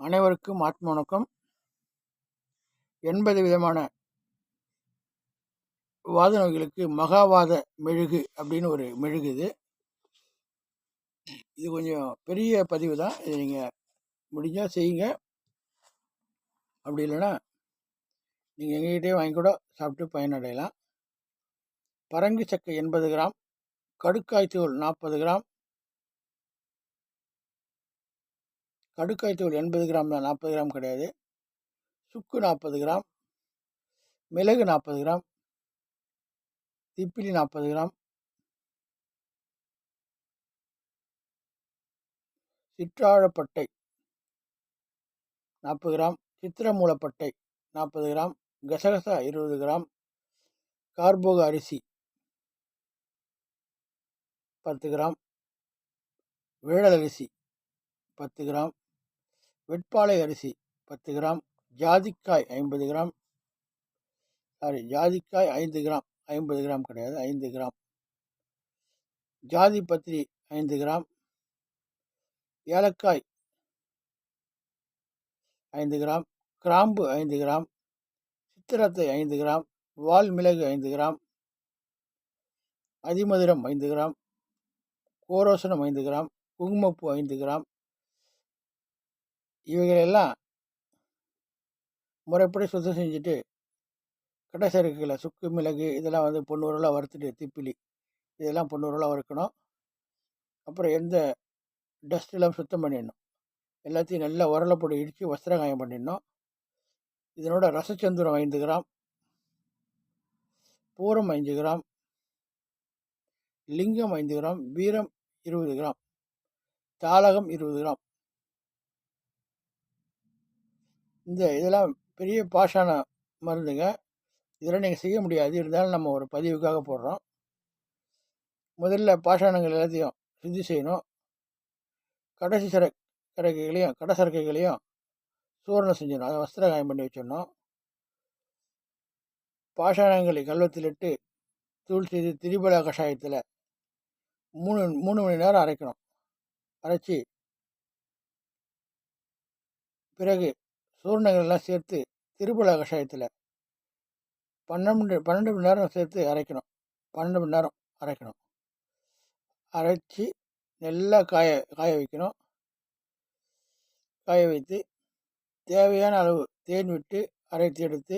அனைவருக்கும் ஆத்ம வணக்கம். எண்பது விதமான வாத நோய்களுக்கு மகாவாத மெழுகு அப்படின்னு ஒரு மெழுகு இது இது கொஞ்சம் பெரிய பதிவு தான். இதை நீங்கள் முடிஞ்சால் செய்யுங்க. அப்படி இல்லைன்னா நீங்கள் எங்ககிட்டே வாங்கி கூட சாப்பிட்டு பயனடையலாம். பரங்கி சக்கை எண்பது கிராம் கடுக்காய் தூள் நாற்பது கிராம் கடுக்காய் தூள் எண்பது கிராம் தான். நாற்பது கிராம் கிடையாது. சுக்கு நாற்பது கிராம். மிளகு நாற்பது கிராம். திப்பிலி நாற்பது கிராம். சிற்றாழப்பட்டை நாற்பது கிராம். சித்திரமூலப்பட்டை நாற்பது கிராம். கசகசா இருபது கிராம். கார்போக அரிசி பத்து கிராம். விழல் அரிசி பத்து கிராம். வெட்பாலை அரிசி பத்து கிராம் ஜாதிக்காய் ஐம்பது கிராம் சாரி ஜாதிக்காய் ஐந்து கிராம் ஐம்பது கிராம் கிடையாது ஐந்து கிராம். ஜாதி பத்திரி ஐந்து கிராம் ஏலக்காய் ஐந்து கிராம் கிராம்பு ஐந்து கிராம் சித்திரத்தை ஐந்து கிராம் வால் மிளகு ஐந்து கிராம் அதிமதுரம் ஐந்து கிராம் கோரோசனம் ஐந்து கிராம் குங்குமப்பூ ஐந்து கிராம் இவைகளெல்லாம் முறைப்படி சுத்தம் செஞ்சுட்டு கடை சுக்கு மிளகு இதெல்லாம் வந்து பொண்ணூரெலாம் வறுத்துட்டு திப்பிலி இதெல்லாம் பொண்ணூரெலாம் வறுக்கணும். அப்புறம் எந்த டஸ்ட்டெல்லாம் சுத்தம் பண்ணிடணும். எல்லாத்தையும் நல்லா உரலை போட்டு இடித்து வஸ்திரகாயம் பண்ணிடணும். இதனோட ரசச்சந்திரம் ஐந்து கிராம் பூரம் ஐந்து கிராம் லிங்கம் ஐந்து கிராம் வீரம் இருபது கிராம் தாளகம் இருபது கிராம் இந்த இதெல்லாம் பெரிய பாஷான மருந்துங்க. இதெல்லாம் நீங்கள் செய்ய முடியாது. இருந்தாலும் நம்ம ஒரு பதிவுக்காக போடுறோம். முதல்ல பாஷாணங்கள் எல்லாத்தையும் செஞ்சு செய்யணும். கடைசி சர கரைக்கைகளையும் கடை சரக்கைகளையும் சூரணம் செஞ்சிடணும். அதை வஸ்திர காயம் பண்ணி வச்சிடணும். பாஷாணங்களை கல்வத்திலிட்டு தூள் செய்து திரிபல கஷாயத்தில் மூணு மூணு மணி நேரம் அரைக்கணும். அரைச்சி பிறகு சூர்ணங்கள்லாம் சேர்த்து திருபல கஷாயத்தில் பன்னெண்டு பன்னெண்டு மணி நேரம் சேர்த்து அரைக்கணும். பன்னெண்டு மணி நேரம் அரைக்கணும். அரைச்சி நல்லா காய காய வைக்கணும். காய வைத்து தேவையான அளவு தேன் விட்டு அரைத்து எடுத்து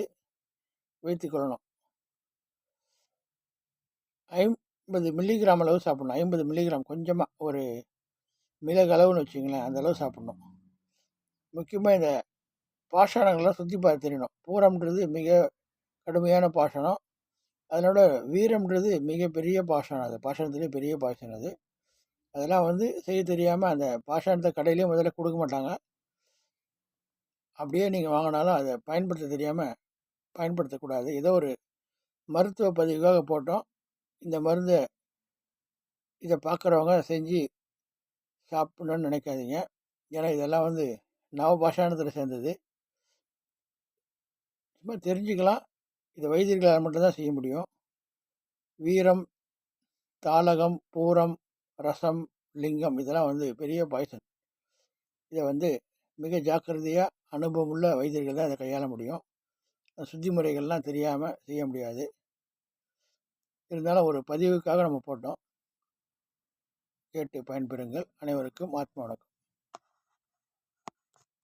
வைத்துக்கொள்ளணும் ஐம்பது மில்லிகிராம் அளவு சாப்பிட்ணும். ஐம்பது மில்லிகிராம் கொஞ்சமாக ஒரு மிளகு அளவுன்னு வச்சுங்களேன் அந்த அளவு சாப்பிட்ணும். முக்கியமாக இந்த பாஷாணங்கள்லாம் சுற்றி பார்த்து தெரியணும் பூரம்ன்றது மிக கடுமையான பாஷணம். அதனோட வீரம்ன்றது மிகப்பெரிய பாஷாணம் அது. பாஷாணத்துலேயே பெரிய பாஷாணம் அது. அதெல்லாம் வந்து செய்ய தெரியாமல் அந்த பாஷாணத்தை கடையிலேயே முதல்ல கொடுக்க மாட்டாங்க. அப்படியே நீங்கள் வாங்கினாலும் அதை பயன்படுத்த தெரியாமல் பயன்படுத்தக்கூடாது. ஏதோ ஒரு மருத்துவ பதிவுக்காக போட்டோம். இந்த மருந்தை இதை பார்க்குறவங்க செஞ்சு சாப்பிடணும்னு நினைக்காதீங்க. ஏன்னா இதெல்லாம் வந்து நவ பாஷாணத்தில் சேர்ந்தது. சும்மா தெரிஞ்சுக்கலாம். இதை வைத்தியர்களால் மட்டும்தான் செய்ய முடியும். வீரம் தாளகம் பூரம் ரசம் லிங்கம் இதெல்லாம் வந்து பெரிய பாய்சன் இதை வந்து மிக ஜாக்கிரதையாக அனுபவம் உள்ள வைத்தியர்கள் தான் இதை கையாள முடியும். சுத்தி முறைகள்லாம் தெரியாமல் செய்ய முடியாது. இருந்தாலும் ஒரு பதிவுக்காக நம்ம போட்டோம். கேட்டு பயன்பெறுங்கள். அனைவருக்கும் ஆத்மா வணக்கம்.